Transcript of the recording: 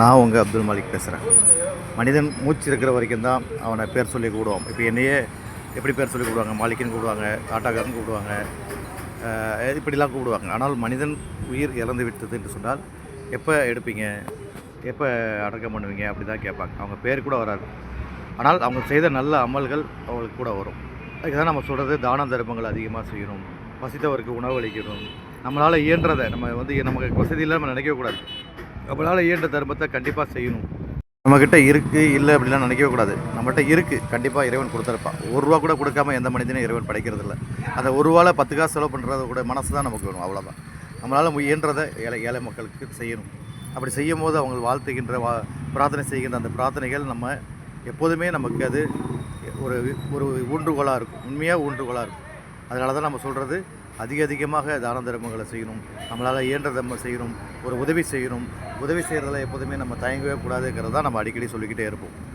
நான் உங்கள் அப்துல் மாலிக் பேசுகிறேன் மனிதன் மூச்சு இருக்கிற வரைக்கும் தான் அவனை பேர் சொல்லி கூடுவோம். இப்போ என்னையே எப்படி பேர் சொல்லி கூடுவாங்க? மாலிக்குன்னு கூடுவாங்க டாட்டாக்காரன் கூடுவாங்க இப்படிலாம் கூடுவாங்க. ஆனால் மனிதன் உயிர் இறந்து விட்டது என்று சொன்னால் எப்போ எடுப்பீங்க? எப்போ அடக்கம் பண்ணுவீங்க? அப்படி தான் கேட்பாங்க. அவங்க பேர் கூட வராது. ஆனால் அவங்க செய்த நல்ல அமல்கள் அவங்களுக்கு கூட வரும். அதுக்கு தான் நம்ம சொல்கிறது தான தர்மங்கள் அதிகமாக செய்யணும். பசித்தவருக்கு உணவு அளிக்கணும். நம்மளால் இயன்றதை நம்ம வந்து நமக்கு வசதி இல்லாமல் நினைக்கக்கூடாது நினைக்கவே கூடாது. நம்மளால் இயன்ற தர்மத்தை கண்டிப்பாக செய்யணும். நம்மக்கிட்ட இருக்குது இல்லை அப்படிலாம் நினைக்கவே கூடாது. நம்மகிட்ட இருக்குது கண்டிப்பாக இறைவன் கொடுத்துருப்பான் ஒரு ரூபா கூட கொடுக்காம எந்த மனிதனும் இறைவன் படைக்கிறது இல்லை அந்த ஒரு ரூபாவில் பத்து காசு செலவு பண்ணுறது கூட மனசு தான் நமக்கு வேணும் அவ்வளோதான் நம்மளால் இயன்றதை ஏழை ஏழை மக்களுக்கு செய்யணும். அப்படி செய்யும் போது அவங்க வாழ்த்துகின்ற வா பிரார்த்தனை செய்கின்ற அந்த பிரார்த்தனைகள் நம்ம எப்போதுமே நமக்கு அது ஒரு ஒரு ஊன்றுகோலாக இருக்கும். உண்மையாக ஊன்றுகோலாக இருக்கும். அதனால தான் நம்ம சொல்கிறது அதிக அதிகமாக தான தர்மங்களை செய்யணும் நம்மளால் இயன்றதை நம்ம செய்யணும் ஒரு உதவி செய்யணும். உதவி செய்கிறதுல எப்போதுமே நம்ம தயங்கவே கூடாதுங்கிறத நம்ம அடிக்கடி சொல்லிக்கிட்டே இருப்போம்.